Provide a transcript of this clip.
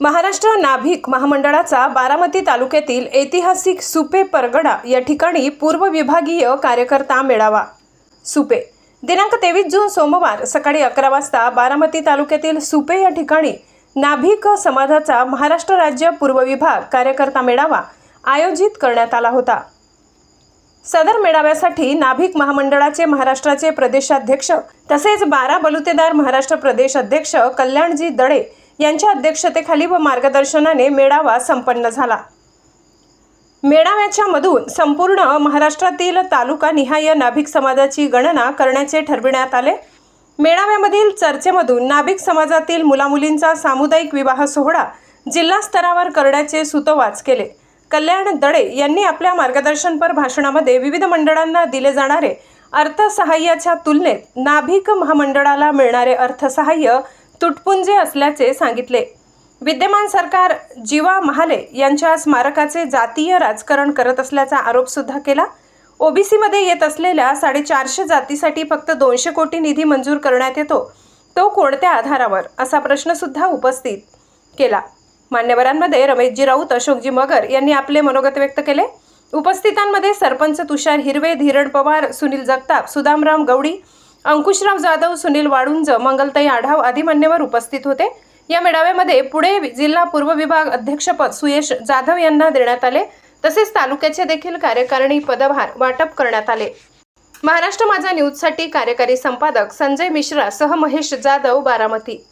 महाराष्ट्र नाभिक महामंडळाचा बारामती तालुक्यातील ऐतिहासिक सुपे परगडा या ठिकाणी पूर्व विभागीय कार्यकर्ता मेळावा. सुपे. दिनांक तेवीस जून सोमवार सकाळी अकरा वाजता बारामती तालुक्यातील सुपे या ठिकाणी नाभिक समाजाचा महाराष्ट्र राज्य पूर्व विभाग कार्यकर्ता मेळावा आयोजित करण्यात आला होता. सदर मेळाव्यासाठी नाभिक महामंडळाचे महाराष्ट्राचे प्रदेशाध्यक्ष तसेच बारा बलुतेदार महाराष्ट्र प्रदेश अध्यक्ष कल्याणजी दडे यांच्या अध्यक्षतेखाली व मार्गदर्शनाने मेळावा संपन्न झाला. मेळाव्याच्या मधून संपूर्ण महाराष्ट्रातील तालुका निहाय नाभिक समाजाची गणना करण्याचे ठरविण्यात आले. मेळाव्यामधील चर्चेमधून नाभिक समाजातील मुलामुलींचा सामुदायिक विवाह सोहळा जिल्हा स्तरावर करण्याचे सुतोवाच केले. कल्याण दडे यांनी आपल्या मार्गदर्शनपर भाषणामध्ये विविध मंडळांना दिले जाणारे अर्थसहाय्याच्या तुलनेत नाभिक महामंडळाला मिळणारे अर्थसहाय्य तुटपुंजे असल्याचे सांगितले. विद्यमान सरकार जीवा महाले यांच्या स्मारकाचे जातीय राजकारण करत असल्याचा आरोपसुद्धा केला. ओबीसीमध्ये येत असलेल्या साडेचारशे जातीसाठी फक्त दोनशे कोटी निधी मंजूर करण्यात येतो. तो कोणत्या आधारावर? असा प्रश्नसुद्धा उपस्थित केला. मान्यवरांमध्ये रमेशजी राऊत अशोकजी मगर यांनी आपले मनोगत व्यक्त केले. उपस्थितांमध्ये सरपंच तुषार हिरवे धीरण पवार सुनील जगताप सुदामराम गवडी अंकुशराव जाधव सुनील वाळुंज मंगलताई आढाव आदी मान्यवर उपस्थित होते. या मेळाव्यामध्ये पुढे जिल्हा पूर्व विभाग अध्यक्षपद सुयश जाधव यांना देण्यात आले. तसेच तालुक्याचे देखील कार्यकारिणी पदभार वाटप करण्यात आले. महाराष्ट्र माझा न्यूजसाठी कार्यकारी संपादक संजय मिश्रा सह महेश जाधव बारामती.